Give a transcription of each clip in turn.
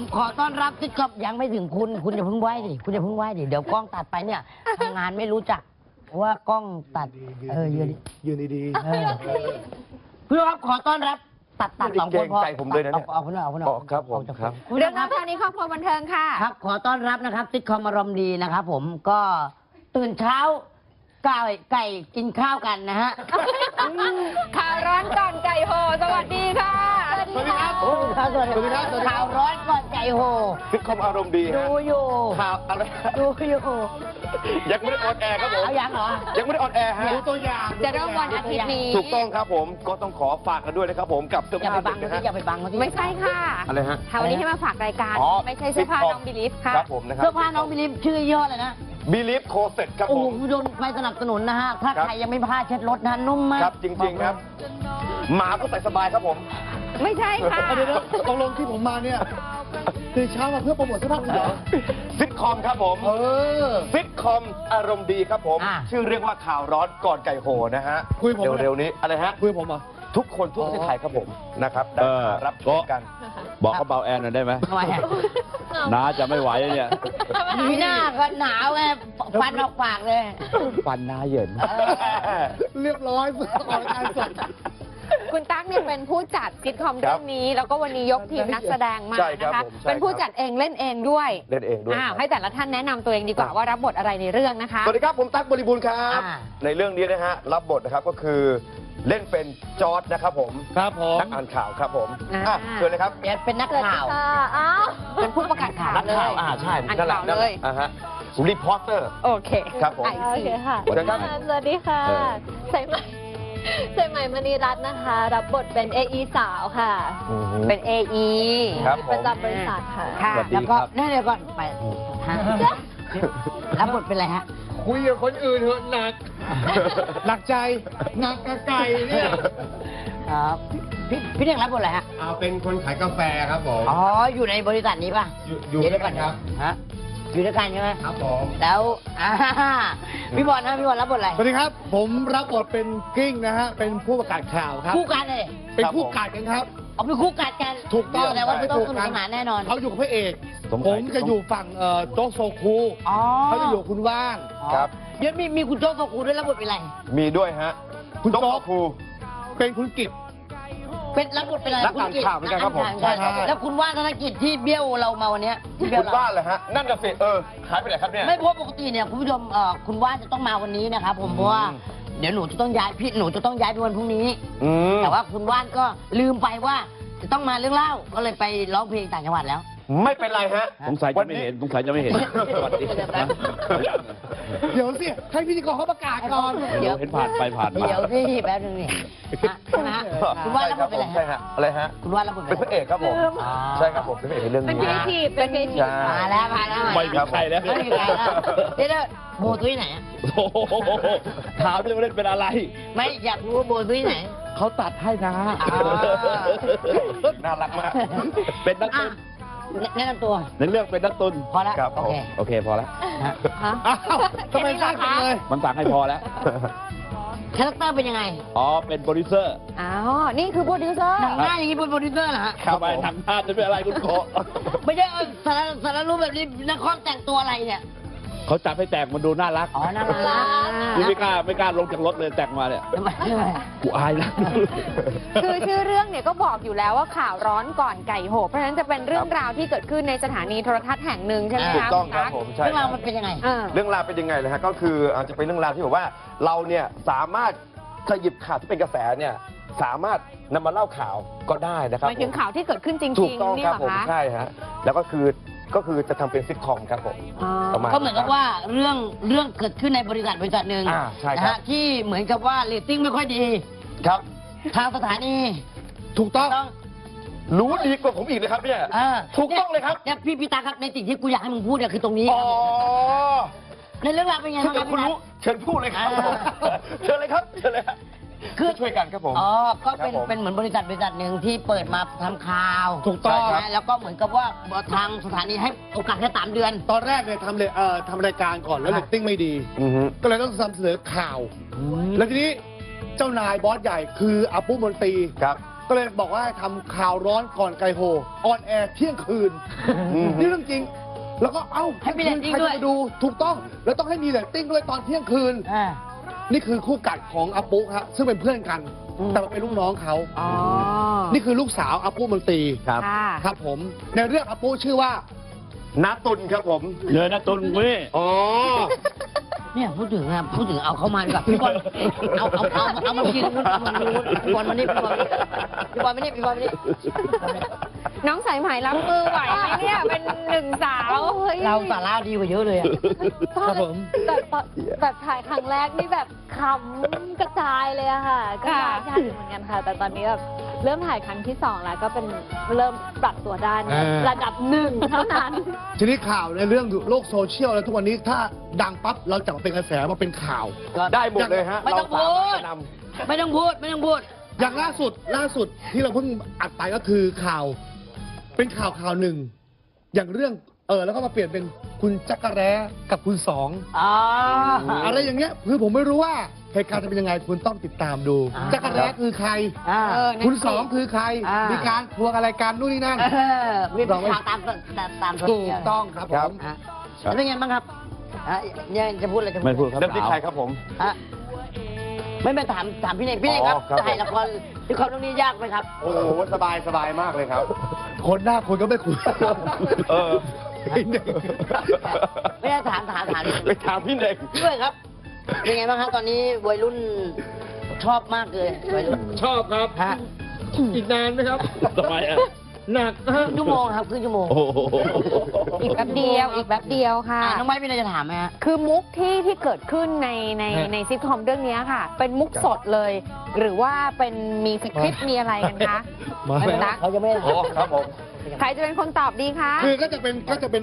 ผมขอต้อนรับที่กับยังไม่ถึงคุณ คุณอย่าเพิ่งไหวดิ คุณอย่าเพิ่งไหวดิ เดี๋ยวกล้องตัดไปเนี่ยทำงานไม่รู้จักเพราะว่ากล้องตัด เออยืนยืนดีเออเพื่อครับขอต้อนรับ ตัดตัดสองคนพอเกรงใจผมด้วยนะเนี่ย เอาเอาคนละเอาคนละอ๋อครับผมเอาจากครับคุณเรื่องครันั้บนเท่านี้ครอบครัวบันเทิงค่ะ ครับ ขอต้อนรับนะครับซิทคอมอารมณ์ดีนะครับผมก็ตื่นเช้าไก่ไก่กินข้าวกันนะฮะ ข่าวร้อนก่อนไก่โหสวัสดีค่ะๆสวัสดีครับโอ้ยข่าวสวัสดีครับข่าวร้อนก่อน ไก่โห ซิทคอมอารมณ์ดีดูฮะอยู่ ข่าวอะไรดูอยู่ยังไม่ได้ออนแอร์ครับผมเอายังเหรอ ยังไม่ได้ออนแอร์ฮะ ดูตัวอย่างจะเริ่มวันอาทิตย์นี้ถูกต้องครับผมก็ต้องขอฝากกันด้วยนะครับผมกับเสื้ออย่าผ้าไปบังเด็กเขานะที่ฮะ อย่าไปบังเขาที่ไม่ใช่ค่ะอะไรฮะค่ะวันนี้ให้มาฝากรายการ อ๋อไม่ใช่เสื้อผ้า Sitcom น้องบิลิฟค่ะ ครับผมนะครับเสื้อผ้าน้องบิลิฟชื่อย่อเลยนะ บิลีฟโคเซ็ตครับโอ้ผโหมคุณผู้ชมไปสนับสนุนนะฮะ ถ้าครับ ใครยังไม่พลาดเช็ดรถนะนุ่มมากครับจริง ๆครับ หมาก็ใส่สบายครับผม ไม่ใช่ค่ะเดี๋ยวๆตกลงที่ผมมาเนี่ย ตื่นเช้ามาเพื่อโปรโมทเสื้อผ้าเหรอ ซิทคอมครับผมเออ ซิทคอมอารมณ์ดีครับผม อ่าชื่อเรียกว่าข่าวร้อนก่อนไก่โหนะฮะคุยผม เร็วๆนี้อะไรฮะคุยกับผมเหรอ ทุกคนทั่วประเทศไทยครับผมนะครับได้เออมารับชมกัน บอกเขาเบาแอนหน่อยได้ไหมทำไมอะน้าจะไม่ไหวเนี่ย มีหน้าก็หนาวไงฟันออกปากเลย ฟันน้าเหยินเออเรียบร้อยสุดออกรายการสด คุณตั๊กเนี่ยเป็นผู้จัดซิทคอมเรื่องนี้ แล้วก็วันนี้ยกทีมนักแสดงมาใช่ครับนะคะผมใช่เป็นผู้ครับจัดเองเล่นเองด้วยเล่นเองด้วยอ้าวครับให้แต่ละท่านแนะนำตัวเองดีกว่าครับว่ารับบทอะไรในเรื่องนะคะ สวัสดีครับผมตั๊กบริบูรณ์ครับ อ่า ในเรื่องนี้นะฮะรับบทนะครับก็คือเล่นเป็นจอร์ดนะครับผมครับผมนักอ่านข่าวครับผมอ่า อะเชิญเลยครับเดี๋ยวเป็นนักข่าว อ้าวเป็นผู้ประกาศข่าวนักเลข่าวยอ่าใช่อ่านนั่นแหละข่าวนั่นเลแหย ละอ่าฮะรีพอร์เตอร์ โอเคครับผม ไอโอซีเคค่ะ สวัสดีครับ สวัสดีค่ะเออใส่ใหม่ ใส่ใหม่มณีรัตน์นะคะ รับบทเป็นเอไอสาวค่ะเป็น AE ครับผประมจำบริษัทค่ะ ค่ะ สวัสดีแล้วก็ครับนั่นเดี๋ยวก่อนไปฮะรับบทเป็นอะไรฮะ คุยกับคนอื่นเถอะหนัก หนักใจ หนักกับไก่เนี่ยครับพี่พี่เด็กรับบทอะไรฮะ เอาเป็นคนขายกาแฟครับผม อ๋อ อยู่ในบริษัทนี้ป่ะอยู่อยู่เดี๋วด้วยกันครับ ฮะ อยู่ด้วยกันใช่ไหมครับผมแล้วอ่าพี่บอลนะพี่บอลรับบทอะไรสวัสดีครับ ผมรับบทเป็นกิ้งนะฮะเป็นผู้ประกาศข่าวครับคู่กันเลยเป็นคู่กัดกันครับเอาเป็นคู่กัดกันถูกต้องแต่ว่าไม่ต้องถูสกนุกักสนานแน่นอนเขาอยู่กับพระเอกสงสัยผมจะอยู่ฝั่งเอ่อโจ๊กโซคูอ๋อเขาจะอยู่กับคุณว่างครับเดี๋ยวมีมีคุณโจ๊กกับคุณด้วยรับบทเป็นอะไรมีด้วยฮะคุณโจ๊กครูเป็นคุณกิต เป็นรับบทเป็นอะไรนักอ่านข่าวเหมือนกันครับผมนักอ่านข่าวใช่ แล้วคุณว่านธนกิจที่เบี้ยวเรามาวันเนี้ยที่เบี้ยคุวณเราบ้านเหรอฮะ นั่นน่ะสิเออหายไปไหนครับเนี่ย ไม่เพราะปกติเนี่ยคุณผู้ชมเอ่อคุณว่านจะต้องมาวันนี้นะครับผมเพราะว่าเดี๋ยวหนูจะต้องย้ายพี่หนูจะต้องย้ายไปวันพรุ่งนี้ อืมแต่ว่าคุณว่านก็ลืมไปว่าจะต้องมาเรื่องเล่าก็เลยไปร้องเพลงต่างจังหวัดแล้ว ไม่เป็นไรฮะสงสัยจะไม่เห็นสงสัยจะไม่เห็นสวัสดีนะเดี๋ยวสิให้พิธีกรเขาประกาศก่อนเดี๋ยวเห็นผ่านไปผ่านมาเดี๋ยวที่แป๊บนึงนี่ฮะใช่ไหมฮะคุณว่านรับบทเป็นอะไรใช่ฮะฮะอะไรฮะคุณว่านรับบทเป็นพระเอกครับผมอ๋อใช่ครับผมเป็นพระเอกในเรื่องเป็นนี้ครีเอทีฟเป็นครีเอทีฟใช่มาแล้วมาแล้วไม่มีใครแล้วไม่มีใครแล้วเดี๋ยวเดี๋ยวโบตุ้ยไหนอะโอ้โหถามเรื่องเล่นเป็นอะไร ไม่อยากรู้ว่าโบตุ้ยไหนเขาตัดให้นะอ๋อน่ารักมากเป็นนักอะตุน แนะนำตัว ในเรื่องเป็นนักตุนพอแล้วครับโอเค โอเคพอแล้วฮะฮะอ้าวทำไมสร้างกันเลย มันสั่งให้พอแล้วคาแรคเตอร์เป็นยังไง อ๋อ เป็นโปรดิวเซอร์ อ๋อ นี่คือโปรดิวเซอร์ หนังหน้าอย่างนี้เป็นโปรดิวเซอร์เหรอฮะครับทำไมผมทางท่านจะเป็นอะไรคุณโกไม่ใช่เออสารสารรูปแบบนี้นักคอมแต่งตัวอะไรเนี่ย เขาจับให้แต่งมันดูน่ารักอ๋อน่ารักนี่ไม่กล้าไม่กล้าลงจากรถเลยแต่งมาเนี่ยทำไมทำไมกูอายแล้วคือชื่อเรื่องเนี่ยก็บอกอยู่แล้วว่าข่าวร้อนก่อนไก่โหเพราะฉะนั้นจะเป็นเรื่องราวที่เกิดขึ้นในสถานีโทรทัศน์แห่งหนึ่งใช่ไหมถูกคะต้องครับณตั๊กผมใช่เรื่องครารัวบมันเป็นยังไงอ่าเรื่องราวเป็นยังไงเลยฮะก็คืออาจจะเป็นเรื่องราวที่แบบว่าเราเนี่ยสามารถถ้าหยิบข่าวที่เป็นกระแสเนี่ยสามารถนำมาเล่าข่าวก็ได้นะครับหมายถึงข่าวที่เกิดขึ้นจถูริกงต้องๆนี่ครับเหรอผมคะใช่ฮะแล้วก็คือ ก็คือจะทำเป็นซิทคอมครับผม อ๋อประมาณก็เหมือนกับว่าเรื่องเรื่องเกิดขึ้นในบริษัทบริษัทหนึ่งอ่าใช่นะครับฮะที่เหมือนกับว่าเรตติ้งไม่ค่อยดี ครับ ทางสถานีถูกต้องต้อง รู้ดีกว่าผมอีกเลยครับเนี่ย เออถูกต้องเลยครับ เนี่ยพี่พี่ตาครับในสิ่งที่กูอยากให้มึงพูดเนี่ยคือตรงนี้อ๋อในเรื่องราวเป็นไงถ้าบ้างคเกิรัดบคุณพี่นัทรู้เชิญพูดเลยครับ อ่า เชิญเลยครับ เชิญเลยครับ คือช่วยกันครับผม อ๋อ ก็เป็นครับผมเป็นเหมือนบริษัทบริษัทหนึ่งที่เปิดมาทำข่าวถูกต้อง ใช่ไหมแล้วก็เหมือนกับว่าทางสถานีให้โอกาสแค่สามเดือน ตอนแรกเนี่ยทำเลยเอ่อทำรายการก่อนแล้วอะ เรตติ้งไม่ดี อือฮึ ก็เลยต้องนำเสนอข่าว แล้วทีนี้เจ้านายบอสใหญ่คืออาปุมนตรี ครับ ก็เลยบอกว่าให้ทำข่าวร้อนก่อนไกลโฮออนแอร์เที่ยงคืน อืม นี่เรื่องจริง แล้วก็เอ้าให้มีเรตติ้งใครด้วยจะไปดูถูกต้อง แล้วต้องให้มีเรตติ้งด้วยตอนเที่ยงคืน อ่า นี่คือคู่กัดของอาปุ๊ฮะซึ่งเป็นเพื่อนกันอืมแต่มาเป็นลูกน้องเขา อ๋อนี่คือลูกสาวอาปุ๊มนตรีครับ ค่ะครับผม ในเรื่องอาปุ๊ชื่อว่านาตุนครับผมเดินนะตุนนี่อ๋อ เนี่ยพูดถึงอะพูดถึงเอาเข้ามาดีกว่าพี่บอลเอาเอาเอาเอามากินนู้นเอามากินนู้นพี่บอลมานี่พี่บอลมานี่พี่บอลมานี่พี่บอลมานี่น้องสายไหมรับมือไหวไหมเนี่ยเป็นหนึ่งสาวโอ้ยเราสาระดีกว่าเยอะเลยอะครับผมแบบตอนแบบถ่ายครั้งแรกนี่แบบขำกระจายเลยอะค่ะก็ยากยากอยู่เหมือนกันค่ะ แต่ตอนนี้แบบ เริ่มถ่ายครั้งที่สองแล้วก็เป็นเริ่มปรับตัวได้ในอ่าระดับหนึ่งเท่านั้น ทีนี้ข่าวในเรื่องโลกโซเชียลแล้วทุกวันนี้ถ้าดังปั๊บเราจะมาเป็นกระแสมาเป็นข่าว ได้หมดเลยฮะไม่ต้องเราสามารถพูดจะนไม่ต้องพูดไม่ต้องพูด อย่างล่าสุดล่าสุดที่เราเพิ่งอัดไปก็คือข่าว เป็นข่าวข่าวหนึ่ง อย่างเรื่องเออแล้วก็มาเปลี่ยนเป็นคุณจักรแร้กับคุณสองอ๋ออะไรอย่างเงี้ยคือผมไม่รู้ว่า เหตุการณ์จะเป็นยังไงคุณต้องติดตามดูอ่าจักรแร้คือใคร อ่า เออคุณสองคือใคร อ่ามี มีการทวงอะไรกันนู่นนี่นั่น เออมีข่าวตามตามตามโซถูเชียกลต้องครับผครับมฮะแล้วเป็นไงบ้างครับอะยังจะพูดอะไรจะพูดไม่พูดคำรับ เริ่มที่สาวใครครับผม อะไม่ไม่ถามถามพี่เน่งพี่เน่งครับอ๋อครับ ถ่ายละครละครเรื่องนี้ยากไหมครับ โอ้โหสบายสบายมากเลยครับ คนหน้าคนก็ไม่คุยเออ ไม่ได้ถามถามถาม ไปถามพี่เน่งด้วยครับ เป็นไงบ้างครับตอนนี้วัยรุ่นชอบมากเลยวัยรุ่นชอบครับ ฮะอีกนานไหมครับทำไมอะ หนักครึ่งชั่วโมงครับครึ่งชั่วโมง โอ้โหอีกแป๊บเดียว อีกแป๊บเดียวค่ะ อะน้องไม้มีอะไรจะถามไหมฮะ คือมุกที่ที่เกิดขึ้นในในในซิทคอมเรื่องนี้ค่ะ เป็นมุกสดเลย หรือว่าเป็นมีสคริปต์มีอะไรกันคะมาไม่เป็นไร เขาจะไม่ได้อ๋อครับผม ใครจะเป็นคนตอบดีคะ คือก็จะเป็นก็จะเป็น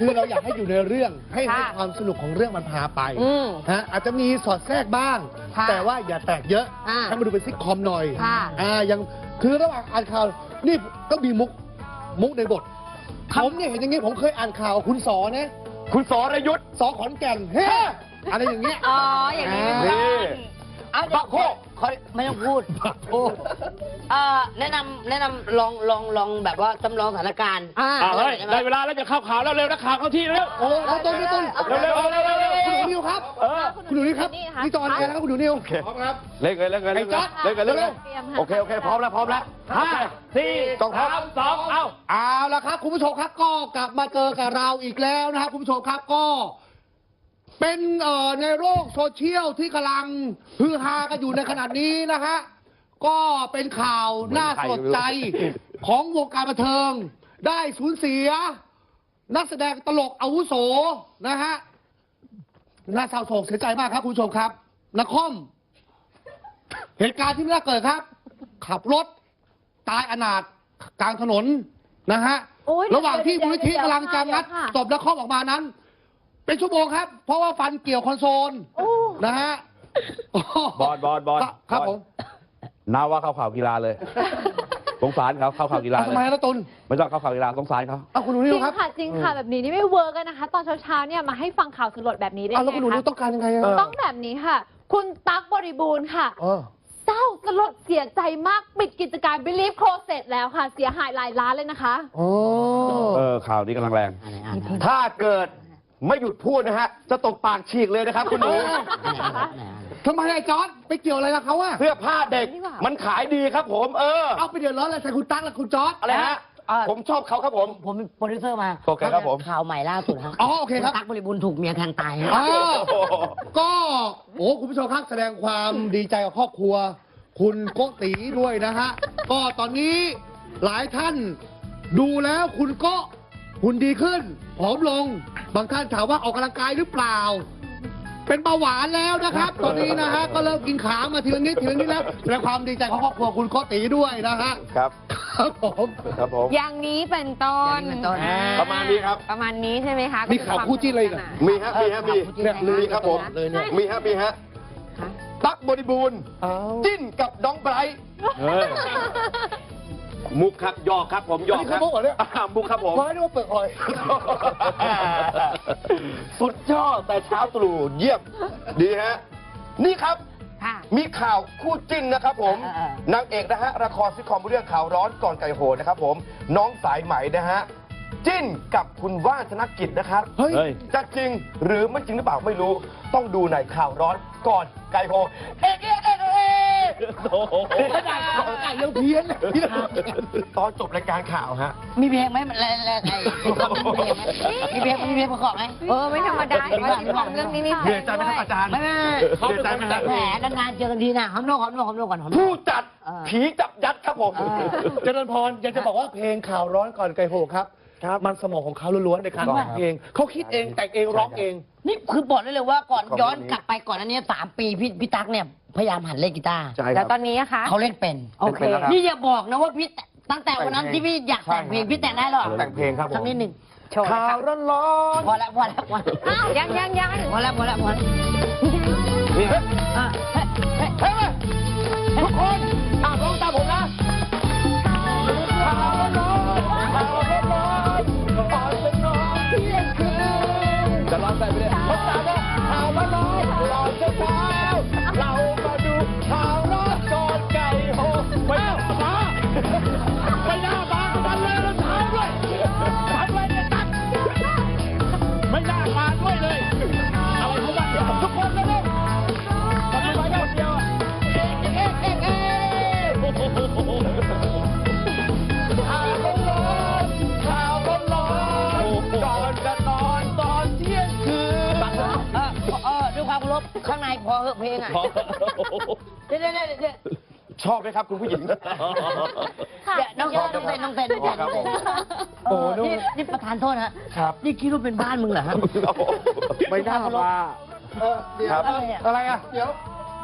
คือเราอยากให้อยู่ในเรื่องให้ให้ค่ะความสนุกของเรื่องมันพาไปอืมฮะอาจจะมีสอดแทรกบ้าง ค่ะแต่ว่าอย่าแตกเยอะอ่าให้มาดูเป็นซิทคอมหน่อยค่ะอ่ายังคือระหว่างอ่านข่าวนี่ก็มีมุกมุกในบทผมเนี่ยเห็นอย่างงี้ผมเคยอ่านข่าวคุณสอนะคุณสรยุทธ์ สอขอนแก่นเฮ้อะไรอย่างเงี้ย อ๋อ อย่างนี้เป็นอ่าต้นี่น เอาเดี๋ยวบักโคกขอไม่ต้องพูดเอ่อแนะนำแนะนำลองลองลองแบบว่าจำลองสถานการณ์อ่าอ่าเฮ้ยได้เวลาแล้วจะเข้าข่าวแล้วเร็วนักข่าวเข้าที่เร็ว โอ้ยต้นนี่ต้นเอาเร็วๆเร็วๆเร็วๆเร็วๆคุณหนูนิวครับ เออ คุณหนูนิวครับนี่จอแอร์แล้วครับคุณหนูนิวพร้อมครับ เล่นกันเล่นกันเล่นกันเล่นกันเล่นกันเตรียมค่ะโอเคโอเคพร้อมแล้วพร้อมแล้วห้าสี่ต้องครับสามสองเอ้าเอาละครับคุณผู้ชมครับก็กลับมาเจอกับเราอีกแล้วนะครับคุณผู้ชมครับก็ เป็นเอ่อในโลกโซเชียลที่กำลังฮือฮากันอยู่ในขณะนี้นะฮะก็เป็นข่าวน่าสลดใจของวงการบันเทิง ได้สูญเสีย นักแสดงตลกอาวุโสนะฮะน่าเศร้าโศกเสียใจมากครับคุณผู้ชมครับนักคอม เหตุการณ์ที่ไม่น่าเกิดครับ ขับรถ ตายอนาถกลางถนนนะฮะโอ้ยระหว่างที่มูลนิธิเดี๋ยวกำลังจะงัดเดี๋ยวค่ะ ศพนักคอมออกมานั้น เป็นชั่วโมงครับ เพราะว่าฟันเกี่ยวคอนโซลโอ้นะฮะบอลบอลบอลครับครับผมน้าว่าเข้าข่าวกีฬาเลยสงสารเขาเข้าข่าวกีฬาเอาเลทำไมยนะตุนไม่ต้องเข้าข่าวกีฬาสงสารเขาเอาคุณหนูจนิริวงครับค่ะจริงค่ะแบบนี้นี่ไม่เวิร์กกันนะคะ ตอนเช้าๆเนี่ยมาให้ฟังข่าวสลดแบบนี้ได้เอาไงแล้วคุณหนูนิวคะต้องการยังไงอะต้องแบบนี้ค่ะ คุณตั๊กบริบูรณ์ค่ะเออเศร้าสลดเสียใจมากปิดกิจการ Believe Closet แล้วค่ะ เสียหายหลายล้านเลยนะคะโอ้เออข่าวนี้กำลังแรงอ่านไหนอ่านไหนถ้าเกิด ไม่หยุดพูดนะฮะ จะตกปากฉีกเลยนะครับคุณหนูอ่านไหนอ่านไหนอ่านไหนทำไมไอ้จอร์ดไปเกี่ยวอะไรกับเขาอะเสื้อผ้าเด็กนี่หว่ามันขายดีครับผม เออ เอาไปเดือดร้อนอะไรใส่คุณตั๊กและคุณจอร์ด อะไรฮะอ่าผมชอบเขาครับผม ผมเป็นโปรดิวเซอร์มาโอเคครับผม ข่าวใหม่ล่าสุดฮะอ๋อโอเคครับตั๊กบริบูรณ์ถูกเมียแทงตายฮะอ้าวก็โอ้คุณผู้ชมครับแสดงความดีใจกับครอบครัว คุณโกติด้วยนะฮะ ก็ตอนนี้หลายท่านดูแล้วคุณก็ หุ่นดีขึ้น ผอมลง บางท่านถามว่าออกกำลังกายหรือเปล่า เป็นเบาหวานแล้วนะครับ ตอนนี้นะฮะก็เริ่มกินขามาทีละนิดทีละนิดแล้วแสดงความดีใจของครอบครัวคุณโกติด้วยนะฮะครับ ครับผมครับผม อย่างนี้เป็นต้นอย่างนี้เป็นต้น อ่ประมาณนี้ครับ ประมาณนี้ใช่ไหมคะมีข่าวคู่จิ้นอะไรอีกอะ มีฮะมีฮะมีเนี่ยลืมีครับผมเลยเนี่ย มีฮะมีฮะค่ะตั๊กบริบูรณ์เอาจิ้นกับน้องไบรท์เฮ้ย มุกครับหยอกครับผมหยอกครับอันนี้เขามุกเหรอเนี่ยอ่ามุกครับผมร้อยนึกว่าเปลือกหอย สุดยอดแต่เช้าตรู่เยี่ยม ดีฮะ นี่ครับ ค่ะ มีข่าวคู่จิ้นนะครับผมเออเออนางเอกนะฮะละครซิทคอมเรื่องข่าวร้อนก่อนไก่โหนนะครับผม น้องสายไหมนะฮะ จิ้นกับคุณว่านธนกิจนะครับเฮ้ยเฮ้ย จะจริงหรือไม่จริงหรือเปล่าไม่รู้ ต้องดูในข่าวร้อนก่อนไก่โหนเอ๊ะเอ๊ะเอ๊ะเอ๊ะ โอ้โหขนาดเขาไก่ยังเพี้ยนเลยตอนจบรายการข่าวฮะ มีเพลงไหมมันอะไรอะไรไอ้ประกอบมีเพลงไหมมีเพลงมีเพลงประกอบไหมเออไม่ธรรมดาเห็นว่าซิทคอมเรื่องนี้มีเหนื่อยใจไหมครับอาจารย์ไม่ไม่ไม่เขาเป็นคนจัดแหมนานๆเจอกันทีนะหอมโนกหอมโนกหอมโนกก่อนหอมโนผู้ก จัดเออผีจับยัดครับผม เออ เจริญพรอยากจะบอกว่าเพลงข่าวร้อนก่อนไก่โหครับ ครับ มันสมองของเขาล้วนๆในการถูกต้องแต่งเพลงเขาคิดเองแต่งเองร้องเอง นี่คือบอกได้เลยว่าก่อนของย้อนเพลงนี้กลับไปก่อนอันนี้สามปีพี่พี่ตั๊กเนี่ย พยายามหัดเล่นกีตาร์ใช่คแล้รัวบตอนนี้อะคะ เขาเล่นเป็นโอเคแล้วครับ นี่อย่าบอกนะว่าพี่แต่ตั้งแต่วันนั้นแต่งเพลงที่พี่อยากแต่งเพลงใช่ครับพี่แต่งได้หรอแต่งเพลงครับผม สักนิดหนึ่งโชว์เลยข่าค่ะวร้อนร้อนพอแล้วพอแล้วพอแล้วอ้าวยังยังยังพอแล้วพอแล้วพอแล้วนี่เฮ้ยอะเฮ้ยเฮ้ยเฮ้ยทุกคนอะร้องตามผมนะข่าวร้อน พอเหอะเพลงอะพอ เดี๋ยวเดี๋ยวเดี๋ยวเดี๋ยวชอบไหมครับคุณผู้หญิงเดี๋ยวน้องน้องเต้นน้องเต้นน้องเต้นน้องเต้นโอ้โอ้โหนี่นี่ประธานโทษนะฮะครับ นี่คิดว่าเป็นบ้านมึงเหรอฮะ ไม่น่ามาเออเดี๋ยวครับอะไรอะอะไรอะ เดี๋ยว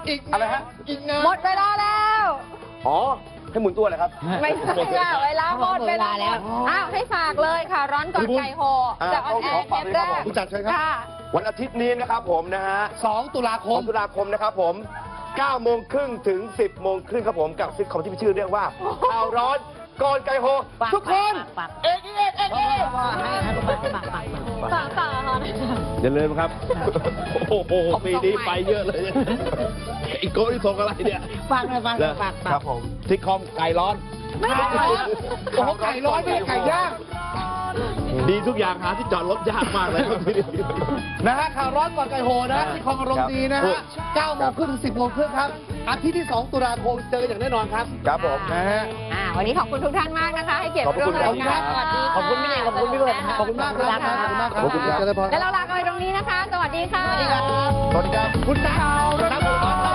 อีกอะไรฮะ อีกนะหมดเวลาแล้ว อ๋อ ให้หมุนตัวเลยครับ ไม่ใช่ค่ะเวลาหมดเวลาแล้ว อ้าว ให้ฝากเลยค่ะ ร้อนก่อนไก่โหอ่าจะออนแอร์ขอเทปแรฝากด้วยครับกคุณจัดเชิญครับ ค่ะ วันอาทิตย์นี้นะครับผมนะฮะ2ตุลาคขอมงตุลาคมนะครับผม9โมงครึ่งถึง 10 โมงครึ่งครับผมกับซิทคอมที่มีชื่อเรียกว่าข่าวร้อนก่อนไก่โฮฝากทุกคนฝากเอ๊ะเอ๊ะเอ๊ะฝากเอ๊ะฝากให้ให้ฝากฝากฝากฝากต่อต่อค่ะอย่าลืมครับ โอ้โหปีนี้ไปเยอะเลยไอีโก้ที่ส่งอะไรเนี่ยฝากหน่อยฝากหน่อยฝากคฝารักบผมซิทคอมไก่ร้อนโอ้โหไก่ร้อนไม่ใช่ไก่ย่าง ดีทุกอย่างหาที่จอดรถยากมากเลยครับนะฮะข่าวร้อนก่อนไก่โหนะที่คลองอารมณ์ดีนะฮะ9โมงครึ่งถึง10โมงครึ่งครับอาทิตย์ที่ 2 ตุลาคมเจอกันอย่างแน่นอนครับ ครับผมนะฮะอ่าวันนี้ขอบคุณทุกท่านมากนะคะ ให้เกียรติมาร่วมรายการสวัสดีขอบคุณพี่เน่งขอบคุณพี่เบิร์ดนะขอบคุณมากครับขอบคุณมากครับขอบคุณครับเจริญพรแล้วเราลากันไปตรงนี้นะคะ สวัสดีค่ะ สวัสดีครับสวัสดีครับคุณดาวครับผม